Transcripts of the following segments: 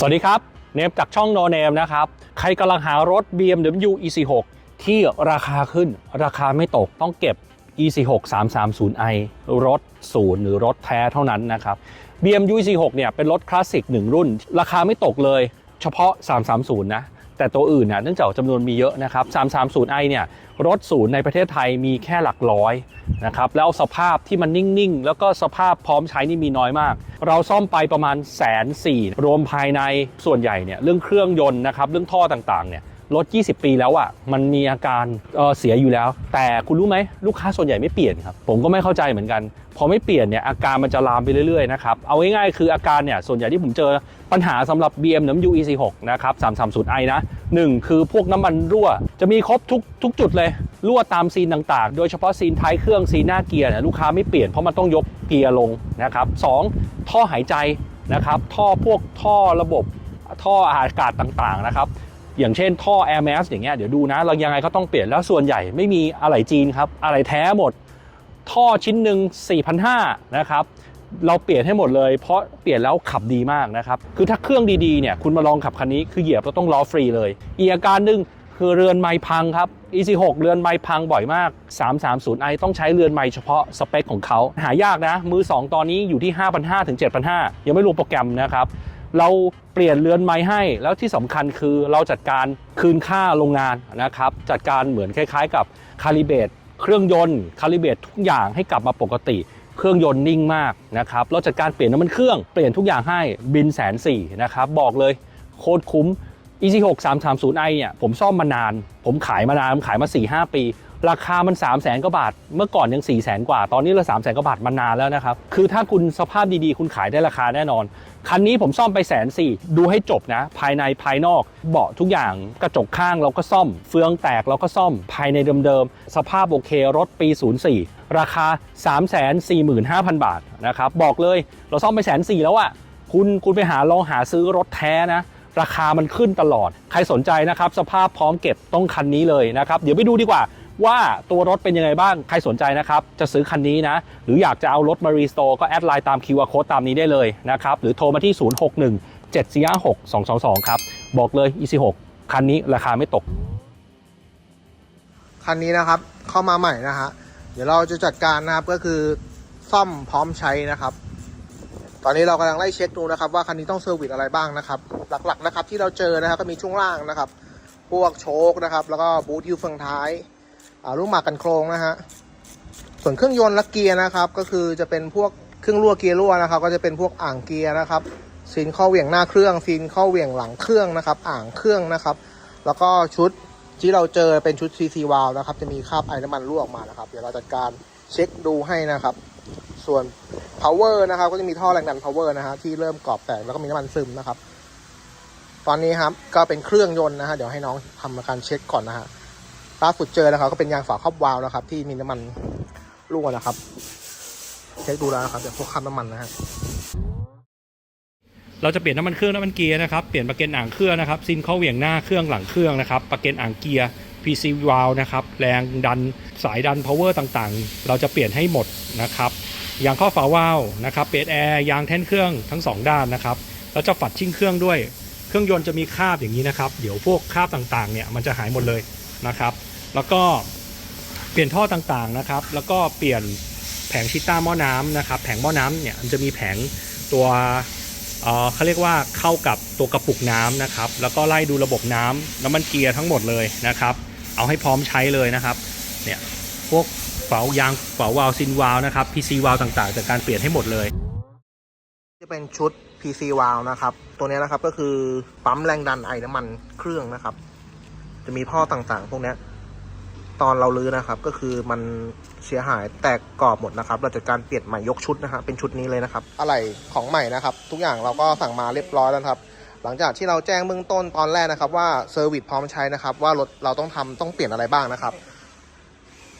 สวัสดีครับ เนมจากช่องโนเนมนะครับ ใครกำลังหารถ BMW E46 ที่ราคาขึ้นราคาไม่ตกต้องเก็บ E46 330i รถศูนย์หรือรถแท้เท่านั้นนะครับ BMW E46 เนี่ยเป็นรถคลาสสิกหนึ่งรุ่น ราคาไม่ตกเลย เฉพาะ 330 นะ แต่ตัวอื่นเนี่ยเนื่องจากจำนวนมีเยอะนะครับ 330i เนี่ยรถศูนย์ในประเทศไทยมีแค่หลักร้อยนะครับแล้วสภาพที่มันนิ่งๆ แล้วก็สภาพพร้อมใช้นี่มีน้อยมาก เราซ่อมไปประมาณแสนสี่รวมภายในส่วนใหญ่เนี่ยเรื่องเครื่องยนต์นะครับเรื่องท่อต่างๆเนี่ยรถ 20 ปีแล้วอะ่ะ มันมีอาการเออเสียอยู่แล้ว แต่คุณรู้ไหม ลูกค้าส่วนใหญ่ไม่เปลี่ยนครับ ผมก็ไม่เข้าใจเหมือนกัน พอไม่เปลี่ยนเนี่ยอาการมันจะลามไปเรื่อยๆนะครับเอาง่ายๆคืออาการเนี่ยส่วนใหญ่ที่ผมเจอปัญหาสำหรับ BMW E46 นะครับ 330i นะหนึ่งคือพวกน้ำมันรั่ว จะมีครบทุกทุกจุดเลยรั่วตามซีนต่างๆ โดยเฉพาะซีนท้ายเครื่องซีนหน้าเกียร์เนี่ยลูกค้าไม่เปลี่ยนเพราะมันต้องยกเกียร์ลงนะครับสองท่อหายใจนะครับท่อพวกท่อระบบท่ออากาศต่างๆนะครับอย่างเช่นท่อ Air m a s อย่างเงี้ยเดี๋ยวดูนะเรายังไงก็ต้องเปลี่ยนแล้วส่วนใหญ่ไม่มีอะไหล่จีนครับอะไหล่แท้หมด ท่อชิ้นหนึ่ง4,500นะครับเราเปลี่ยนให้หมดเลย เพราะเปลี่ยนแล้วขับดีมากนะครับคือถ้าเครื่องดีๆเนี่ยคุณมาลองขับคันนี้คือเหยียบแล้วต้องล้อฟรีเลย อีกอาการหนึ่งคือเรือนไม้พังครับ EC6 เรือนไม้พังบ่อยมาก 330i ต้องใช้เรือนไม้เฉพาะสเปคของเขาหายากนะ มือ 2 ตอนนี้อยู่ที่ 5,500ถึง7,500 ยังไม่รวมโปรแกรมนะครับ เราเปลี่ยนเรือนไม้ให้แล้วที่สำคัญคือเราจัดการคืนค่าโรงงานนะครับ จัดการเหมือนคล้ายๆ กับคาลิเบต เครื่องยนต์คาลิเบตทุกอย่างให้กลับมาปกติ เครื่องยนต์นิ่งมากนะครับเราจัดการเปลี่ยนน้ำมันเครื่องเปลี่ยนทุกอย่างให้บินแสนสี่นะครับบอกเลยโคตรคุ้ม EC6 330i เนี่ยผมซ่อมมานาน ผมขายมานาน ผมขายมา 4-5 ปี ราคามัน 3 0 0แสนกว่าบาท เมื่อก่อนยัง 4 0 0แสนกว่า ตอนนี้เรา3 0 0แสนกว่าบาทมานานแล้วนะครับ คือถ้าคุณสภาพดีๆ คุณขายได้ราคาแน่นอน คันนี้ผมซ่อมไปแสนสี่ดูให้จบนะ ภายในภายนอก เบาะทุกอย่าง กระจกข้างเราก็ซ่อม เฟืองแตกเราก็ซ่อม ภายในเดิมๆ สภาพโอเค รถปี 04 ราคา 345,000 บาทนะครับ บอกเลยเราซ่อมไปแสนสี่แล้วอะคุณคุณไปหาลองหาซื้อรถแท้นะราคามันขึ้นตลอด ใครสนใจนะครับ สภาพพร้อมเก็บต้องคันนี้เลยนะครับ เดี๋ยวไปดูดีกว่า ว่าตัวรถเป็นยังไงบ้าง ใครสนใจนะครับ จะซื้อคันนี้นะ หรืออยากจะเอารถมารีสโตร์ก็แอดไลน์ตาม QR Code ตามนี้ได้เลยนะครับ หรือโทรมาที่ 061 746 222 ครับ บอกเลย EC6 คันนี้ราคาไม่ตก คันนี้นะครับเข้ามาใหม่นะฮะ เดี๋ยวเราจะจัดการนะครับก็คือซ่อมพร้อมใช้นะครับ ตอนนี้เรากำลังไล่เช็คดูนะครับว่าคันนี้ต้องเซอร์วิสอะไรบ้างนะครับ หลักๆนะครับที่เราเจอนะครับก็มีช่วงล่างนะครับ พวกโชคนะครับ แล้วก็บูทยูเฟืองท้าย ลูกหมากกันโครงนะฮะ ส่วนเครื่องยนต์และเกียร์นะครับ ก็คือจะเป็นพวกเครื่องรั่วเกียร์รั่วนะครับ ก็จะเป็นพวกอ่างเกียร์นะครับซีนข้อเหวี่ยงหน้าเครื่องซีนข้อเหวี่ยงหลังเครื่องนะครับ อ่างเครื่องนะครับ แล้วก็ชุดที่เราเจอเป็นชุด CC valve นะครับ จะมีคราบไอน้ำมันรั่วออกมานะครับ เดี๋ยวเราจัดการเช็คดูให้นะครับ ส่วน power นะครับ ก็จะมีท่อแรงดัน power นะฮะที่เริ่มกรอบแตกแล้วก็มีน้ำมันซึมนะครับ ตอนนี้ครับก็เป็นเครื่องยนต์นะฮะเดี๋ยวให้น้องทำการเช็คก่อนนะฮะ ล่าสุดเจอนะครับ ก็เป็นยางฝาครอบวาล์วนะครับ ที่มีน้ำมันรั่วนะครับ เช็คดูแล้วนะครับเดี๋ยวพวกคราบน้ำมันนะฮะเราจะเปลี่ยนน้ำมันเครื่องน้ำมันเกียร์นะครับ เปลี่ยนประเก็นอ่างเครื่องนะครับซินเข้าเหวี่ยงหน้าเครื่องหลังเครื่องนะครับประเก็นอ่างเกียร์ PC valve นะครับ แรงดันสายดัน power ต่างๆ เราจะเปลี่ยนให้หมดนะครับยางข้อฝาวาล์วนะครับเปดแอร์ยางแท่นเครื่องทั้งสองด้านนะครับเราจะฝัดชิ่งเครื่องด้วย เครื่องยนต์จะมีคราบอย่างนี้นะครับ เดี๋ยวพวกคราบต่างๆเนี่ยมันจะหายหมดเลย นะครับ แล้วก็เปลี่ยนท่อต่างๆนะครับ แล้วก็เปลี่ยนแผงชิต้าหม้อน้ำนะครับ แผงหม้อน้ำเนี่ยมันจะมีแผงตัวเขาเรียกว่าเข้ากับตัวกระปุกน้ำนะครับ แล้วก็ไล่ดูระบบน้ำน้ำมันเกียร์ทั้งหมดเลยนะครับ เอาให้พร้อมใช้เลยนะครับ เนี่ยพวกฝายางฝาวาล์วซินวาล์วนะครับ PC วาล์วต่างๆจากการเปลี่ยนให้หมดเลย จะเป็นชุด PC valve นะครับ ตัวนี้นะครับก็คือปั๊มแรงดันไอน้ำมันเครื่องนะครับ จะมีท่อต่างๆ พวกนี้ตอนเราลื้อนะครับ ก็คือมันเสียหายแตกกรอบหมดนะครับเราจัดการเปลี่ยนใหม่ยกชุดนะฮะเป็นชุดนี้เลยนะครับ อะไรของใหม่นะครับ ทุกอย่างเราก็สั่งมาเรียบร้อยแล้วครับ หลังจากที่เราแจ้งเบื้องต้นตอนแรกนะครับ ว่าเซอร์วิสพร้อมใช้นะครับ ว่ารถเราต้องทำต้องเปลี่ยนอะไรบ้างนะครับ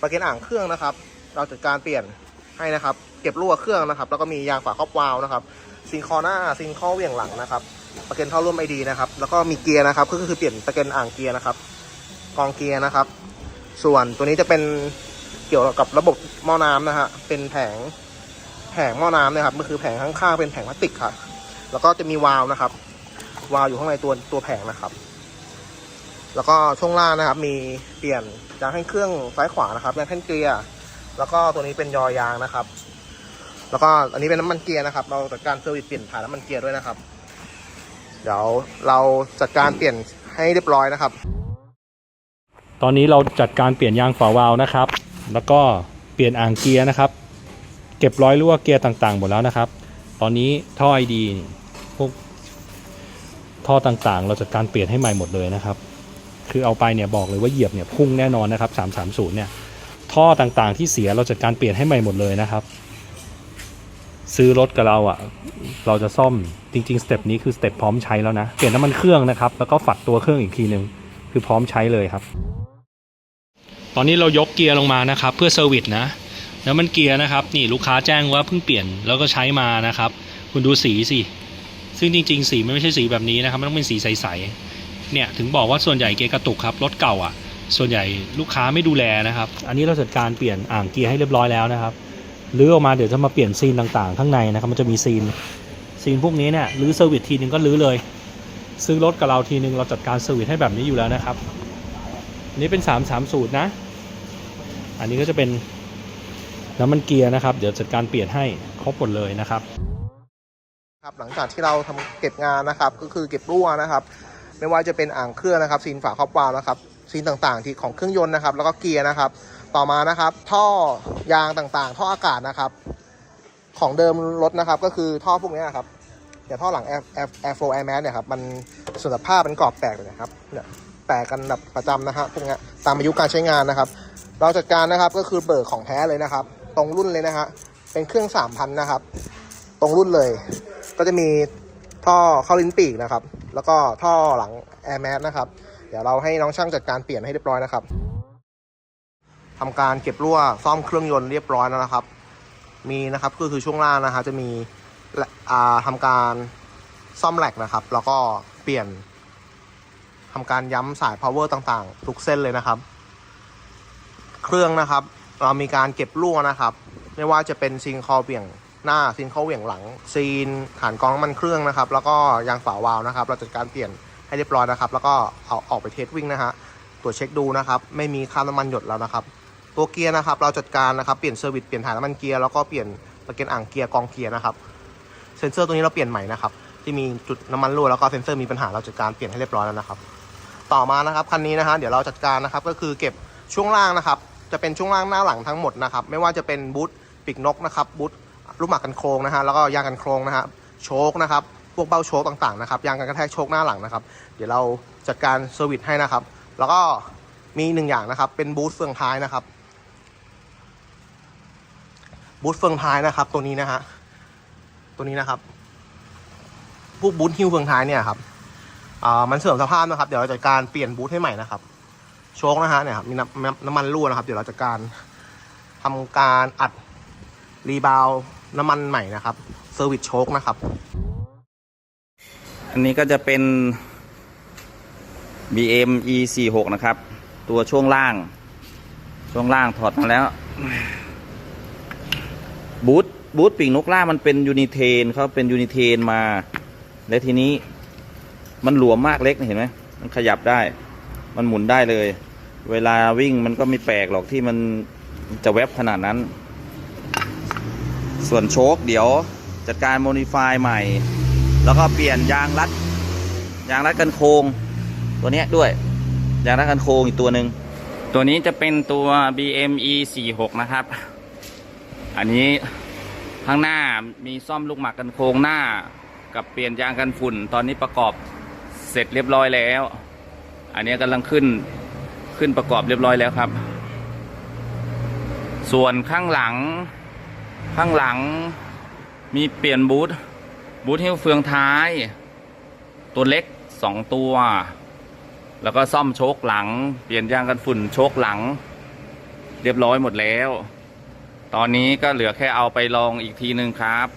ประเก็นอ่างเครื่องนะครับ เราจัดการเปลี่ยนให้นะครับ เก็บรั่วเครื่องนะครับ แล้วก็มียางฝาครอบวาล์วนะครับซิงคอหน้าซิงคอเหวี่ยงหลังนะครับประเก็นท่อร่วมไอดีนะครับ แล้วก็มีเกียร์นะครับ ก็คือเปลี่ยนประเก็นอ่างเกียร์นะครับ กองเกียร์นะครับ ส่วนตัวนี้จะเป็นเกี่ยวกับระบบหม้อน้ำนะฮะเป็นแผงแผงหม้อน้ำนะครับก็คือแผงข้างๆเป็นแผงพลาสติกค่ะ แล้วก็จะมีวาล์วนะครับ วาล์วอยู่ข้างในตัวตัวแผงนะครับ แล้วก็ช่วงล่างนะครับ มีเปลี่ยนยางแท่นเครื่องซ้ายขวานะครับยางแท่นเกียร์แล้วก็ตัวนี้เป็นยอยางนะครับ แล้วก็อันนี้เป็นน้ำมันเกียร์นะครับ เราจัดการเซอร์วิสเปลี่ยนถ่ายน้ำมันเกียร์ด้วยนะครับ เดี๋ยวเราจัดการเปลี่ยนให้เรียบร้อยนะครับ ตอนนี้เราจัดการเปลี่ยนยางฝาวาล์วนะครับ แล้วก็เปลี่ยนอ่างเกียร์นะครับ เก็บร้อยรั่วเกียร์ต่างๆหมดแล้วนะครับ ตอนนี้ท่อไอดีพวกท่อต่างๆ เราจัดการเปลี่ยนให้ใหม่หมดเลยนะครับ คือเอาไปเนี่ยบอกเลยว่าเหยียบเนี่ยพุ่งแน่นอนนะครับ 330 เนี่ย ท่อต่างๆที่เสียเราจัดการเปลี่ยนให้ใหม่หมดเลยนะครับ ซื้อรถกับเราอะ่ะ เราจะซ่อมจริงๆสเต็ปนี้คือสเต็ปพร้อมใช้แล้วนะ เปลี่ยนน้ำมันเครื่องนะครับ แล้วก็ฝัดตัวเครื่องอีกทีหนึ่งคือพร้อมใช้เลยครับ ตอนนี้เรายกเกียร์ลงมานะครับ เพื่อเซอร์วิสนะ แล้วมันเกียร์นะครับ นี่ลูกค้าแจ้งว่าเพิ่งเปลี่ยนแล้วก็ใช้มานะครับ คุณดูสีสิ ซึ่งจริงๆ สีมันไม่ใช่สีแบบนี้นะครับ มันต้องเป็นสีใสๆ เนี่ยถึงบอกว่าส่วนใหญ่เกียร์กระตุกครับ รถเก่าอะ ส่วนใหญ่ลูกค้าไม่ดูแลนะครับ อันนี้เราจัดการเปลี่ยนอ่างเกียร์ให้เรียบร้อยแล้วนะครับรื้อออกมาเดี๋ยวจะมาเปลี่ยนซีนต่างๆ ข้างในนะครับ มันจะมีซีนซีนพวกนี้เนี่ยรื้อเซอร์วิสทีนึงก็รื้อเลย ซื้อรถกับเราทีนึงเราจัดการเซอร์วิสให้แบบนี้อยู่แล้วนะครับ นี้เป็น330นะ อันนี้ก็จะเป็นน้ำมันเกียร์นะครับ เดี๋ยวจัดการเปลี่ยนให้ครบหมดเลยนะครับ ครับหลังจากที่เราทำเก็บงานนะครับ ก็คือเก็บรั่วนะครับ ไม่ว่าจะเป็นอ่างเครื่องนะครับซีนฝาครอบวาล์วนะครับซีนต่างๆ ที่ของเครื่องยนต์นะครับ แล้วก็เกียร์นะครับ ต่อมานะครับ ท่อยางต่างๆ ท่ออากาศนะครับ ของเดิมรถนะครับ ก็คือท่อพวกนี้นครับอย่างท่อหลัง Air Air Air Flow Air Mass เนี่ยครับมันส่วนสภาพเป็นกรอบแตกเลยนะครับเนี่ย แตกกันแบบประจำนะฮะพวกนี้ตามอายุการใช้งานนะครับ เราจัดการนะครับก็คือเบิกของแท้เลยนะครับ ตรงรุ่นเลยนะฮะเป็นเครื่อง3,000นะครับ ตรงรุ่นเลย ก็จะมีท่อเข้าลิ้นปีกนะครับ แล้วก็ท่อหลัง Air Mass นะครับเดี๋ยวเราให้น้องช่างจัดการเปลี่ยนให้เรียบร้อยนะครับทำการเก็บรั่วซ่อมเครื่องยนต์เรียบร้อยแล้วนะครับ มีนะครับก็คือช่วงล่างนะฮะจะมีอ่าทำการซ่อมแหลกนะครับ แล้วก็เปลี่ยน ทำการย้ำสาย power ต่างๆ ทุกเส้นเลยนะครับ เครื่องนะครับ เรามีการเก็บรั่วนะครับ ไม่ว่าจะเป็นซีนคอเบี่ยงหน้าซีนเข้าเหวี่ยงหลัง ซีนฐานกองน้ำมันเครื่องนะครับ แล้วก็ยางฝาวาล์วนะครับ เราจัดการเปลี่ยนให้เรียบร้อยนะครับ แล้วก็เอาออกไปเทสวิ่งนะฮะตรวจเช็คดูนะครับ ไม่มีคราน้ำมันหยดแล้วนะครับ ตัวเกียร์นะครับ เราจัดการนะครับเปลี่ยนเซอร์วิสเปลี่ยนถ่ายน้ำมันเกียร์แล้วก็เปลี่ยนตะเกียงอ่างเกียร์กองเกียร์นะครับเซ็นเซอร์ตัวนี้เราเปลี่ยนใหม่นะครับที่มีจุดน้ำมันรั่วแล้วก็เซ็นเซอร์มีปัญหาเราจัดการเปลี่ยนให้เรียบร้อยแล้วนะครับ ต่อมานะครับคันนี้นะฮะเดี๋ยวเราจัดการนะครับก็คือเก็บช่วงล่างนะครับ จะเป็นช่วงล่างหน้าหลังทั้งหมดนะครับ ไม่ว่าจะเป็นบูทปีกนกนะครับบูทลูกหมากกันโครงนะฮะแล้วก็ยางกันโครงนะฮะโชคนะครับพวกเบ้าโชคต่างๆนะครับยางกันกระแทกโชคหน้าหลังนะครับ เดี๋ยวเราจัดการเซอร์วิสให้นะครับ แล้วก็มีหนึ่งอย่างนะครับเป็นบูทเฟืองท้ายนะครับบูทเฟืองท้ายนะครับ ตัวนี้นะฮะตัวนี้นะครับพวกบูทฮิวเฟืองท้ายเนี่ยครับ อ่ามันเสื่อมสภาพนะครับ เดี๋ยวเราจัดการเปลี่ยนบูทให้ใหม่นะครับ โชคนะฮะเนี่ยครับมีน้ำน้ำมันรั่วนะครับ เดี๋ยวเราจัดการทำการอัดรีบาวน้ำมันใหม่นะครับเซอร์วิสโชคนะครับ อันนี้ก็จะเป็น BM E 4 6 นะครับ ตัวช่วงล่าง ช่วงล่างถอดมาแล้ว บูทบูทปีกนกล่ามันเป็นยูนิเทนเขาเป็นยูนิเทนมา และทีนี้ มันหลวมมากเล็กเห็นไหมมันขยับได้ มันหมุนได้เลย เวลาวิ่งมันก็ไม่แปลกหรอกที่มันจะแวบขนาดนั้น ส่วนโชคเดี๋ยวจัดการโมดิฟายใหม่ แล้วก็เปลี่ยนยางรัด ยางรัดกันโคงตัวเนี้ยด้วย ยางรัดกันโคงอีกตัวหนึ่งตัวนี้จะเป็นตัว BME 46 นะครับ อันนี้ข้างหน้ามีซ่อมลูกหมากกันโคงหน้า กับเปลี่ยนยางกันฝุ่น ตอนนี้ประกอบ เสร็จเรียบร้อยแล้ว อันนี้กำลังขึ้นขึ้นประกอบเรียบร้อยแล้วครับ ส่วนข้างหลัง ข้างหลังมีเปลี่ยนบูทบูทฮิ้วเฟืองท้าย ตัวเล็กสองตัว แล้วก็ซ่อมโชคหลัง เปลี่ยนยางกันฝุ่นโชคหลัง เรียบร้อยหมดแล้ว ตอนนี้ก็เหลือแค่เอาไปลองอีกทีหนึ่งครับ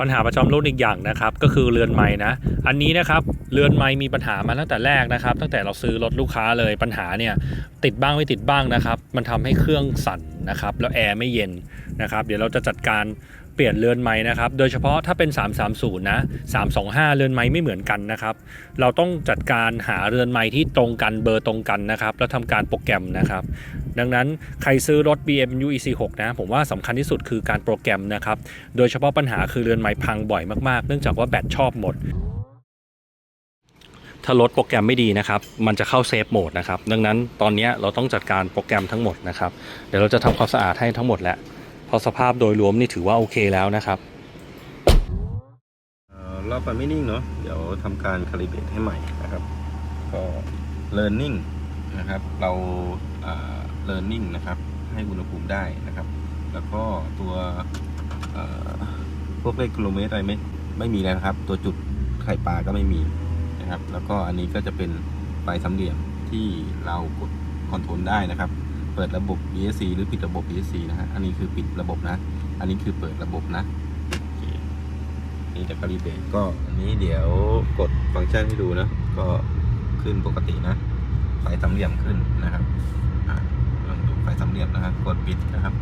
ปัญหาประจำรุ่นอีกอย่างนะครับ ก็คือเรือนไม้นะ อันนี้นะครับเรือนไม้มีปัญหามาตั้งแต่แรกนะครับ ตั้งแต่เราซื้อรถลูกค้าเลยปัญหาเนี่ยติดบ้างไม่ติดบ้างนะครับ มันทำให้เครื่องสั่นนะครับ แล้วแอร์ไม่เย็นนะครับ เดี๋ยวเราจะจัดการเปลี่ยนเรือนไม้นะครับ โดยเฉพาะถ้าเป็น 330 นะ 325 เรือนไม้ไม่เหมือนกันนะครับ เราต้องจัดการหาเรือนไม้ที่ตรงกันเบอร์ตรงกันนะครับ แล้วทำการโปรแกรมนะครับ ดังนั้นใครซื้อรถ BMW EC6 นะผมว่าสำคัญที่สุดคือการโปรแกรมนะครับ โดยเฉพาะปัญหาคือเรือนไม้พังบ่อยมากๆ เนื่องจากว่าแบตชอบหมด ถ้ารถโปรแกรมไม่ดีนะครับ มันจะเข้าเซฟโหมดนะครับ ดังนั้นตอนนี้เราต้องจัดการโปรแกรมทั้งหมดนะครับ เดี๋ยวเราจะทำความสะอาดให้ทั้งหมดแล้วเพอสภาพโดยรวมนี่ถือว่าโอเคแล้วนะครับเออรอบมันไม่นิ่งเนาะ เดี๋ยวทำการคาลิเบรตให้ใหม่นะครับ ก็ learning นะครับ เราเอ่อ learning นะครับ ให้อุณหภูมิได้นะครับ แล้วก็ตัวเออพวกเลขกิโลเมตรอะไรไม่ไม่มีแล้วครับ ตัวจุดไข่ปลาก็ไม่มี นะครับ แล้วก็อันนี้ก็จะเป็นไฟสามเหลี่ยมที่เรากดคอนโทรลได้นะครับ เปิดระบบ ESC หรือปิดระบบ ESC นะฮะ อันนี้คือปิดระบบนะ อันนี้คือเปิดระบบนะนี่จะคาลิเบรตก็อันนี้เดี๋ยวกดฟังก์ชันให้ดูนะ ก็ขึ้นปกตินะไฟสามเหลี่ยมขึ้นนะครับลองดูไฟสามเหลี่ยมนะครับ กดปิดนะครับ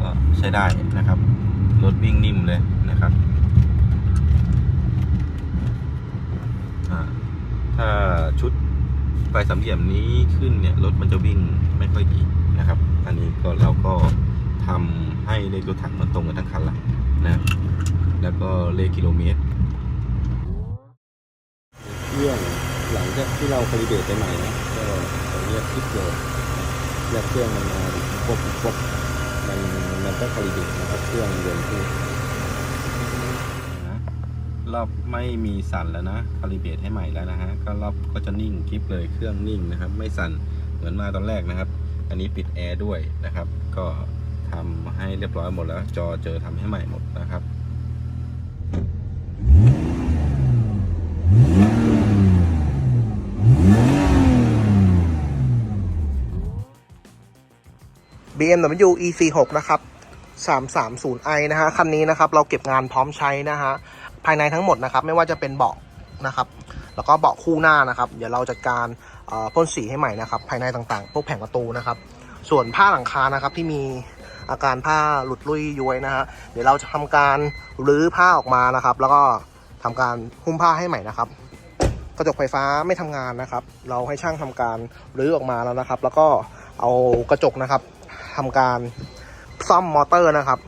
ก็ใช้ได้นะครับ รถวิ่งนิ่มเลยนะครับอ่าถ้า ชุดไฟสามเหลี่ยมนี้ขึ้นเนี่ยรถมันจะวิ่งไม่ค่อยดีนะครับ อันนี้ก็เราก็ทำให้เลขตัวถังมันตรงกันทั้งคันละนะ แล้วก็เลขกิโลเมตรเครื่องหลังจากที่เราคาลิเบตไปใหม่นะก็เรียกคลิปเลยแยกเครื่องมันมาครบครบมันมันก็คาลิเบตนะครับเครื่องยนต์ที่ รอบไม่มีสั่นแล้วนะคาลิเบตให้ใหม่แล้วนะฮะก็รอบก็จะนิ่งคลิปเลยเครื่องนิ่งนะครับ ไม่สั่นเหมือนมาตอนแรกนะครับ อันนี้ปิดแอร์ด้วยนะครับ ก็ทำให้เรียบร้อยหมดแล้ว จอเจอทำให้ใหม่หมดนะครับ BMW E46 นะครับ 330i นะฮะ คันนี้นะครับ เราเก็บงานพร้อมใช้นะฮะ ภายในทั้งหมดนะครับ ไม่ว่าจะเป็นเบาะนะครับ แล้วก็เบาะคู่หน้านะครับ เดี๋ยวเราจัดการพ่นสีให้ใหม่นะครับ ภายในต่างๆ พวกแผงประตูนะครับ ส่วนผ้าหลังคานะครับที่มีอาการผ้าหลุดลุ่ยย้วยนะฮะเดี๋ยวเราจะทำการรื้อผ้าออกมานะครับ แล้วก็ทำการหุ้มผ้าให้ใหม่นะครับ กระจกไฟฟ้าไม่ทำงานนะครับ เราให้ช่างทำการรื้อออกมาแล้วนะครับ แล้วก็เอากระจกนะครับทำการซ่อมมอเตอร์นะครับ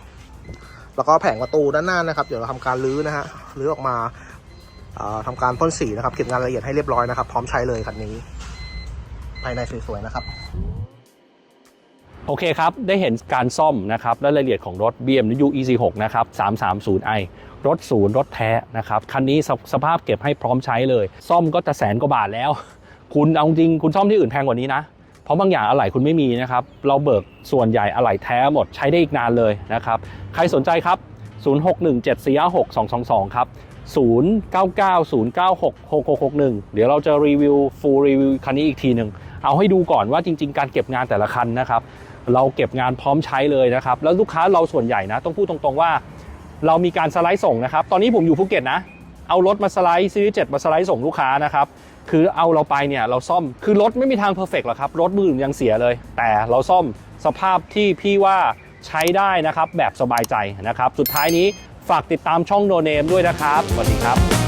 แล้วก็แผงประตูด้านหน้านะครับ เดี๋ยวเราทำการรื้อนะฮะรื้อออกมาเอ่อทำการพ่นสีนะครับเก็บงานละเอียดให้เรียบร้อยนะครับ พร้อมใช้เลยคันนี้ ภายในสวยๆนะครับ โอเคครับ ได้เห็นการซ่อมนะครับและรายละเอียดของรถ BMW E46 นะครับ 330i รถศูนย์รถแท้นะครับ คันนี้สสภาพเก็บให้พร้อมใช้เลย ซ่อมก็จะแสนกว่าบาทแล้ว คุณเอาจริงคุณซ่อมที่อื่นแพงกว่านี้นะ เพราะบางอย่างอะไหล่คุณไม่มีนะครับ เราเบิกส่วนใหญ่อะไหล่แท้หมดใช้ได้อีกนานเลยนะครับ ใครสนใจครับ 0617456222 ครับ 0990966661 เดี๋ยวเราจะรีวิว full รีวิวคันนี้อีกทีหนึ่งเอาให้ดูก่อนว่าจริง ๆ การเก็บงานแต่ละคันนะครับ เราเก็บงานพร้อมใช้เลยนะครับ แล้วลูกค้าเราส่วนใหญ่นะ ต้องพูดตรงๆว่า เรามีการสไลด์ส่งนะครับ ตอนนี้ผมอยู่ภูเก็ตนะ เอารถมาสไลด์ซีรีส์7มาสไลด์ส่งลูกค้านะครับ คือเอาเราไปเนี่ยเราซ่อมคือรถไม่มีทางเพอร์เฟกต์หรอกครับ รถมืออื่นยังเสียเลย แต่เราซ่อมสภาพที่พี่ว่าใช้ได้นะครับแบบสบายใจนะครับ สุดท้ายนี้ฝากติดตามช่องโนเนมด้วยนะครับสวัสดีครับ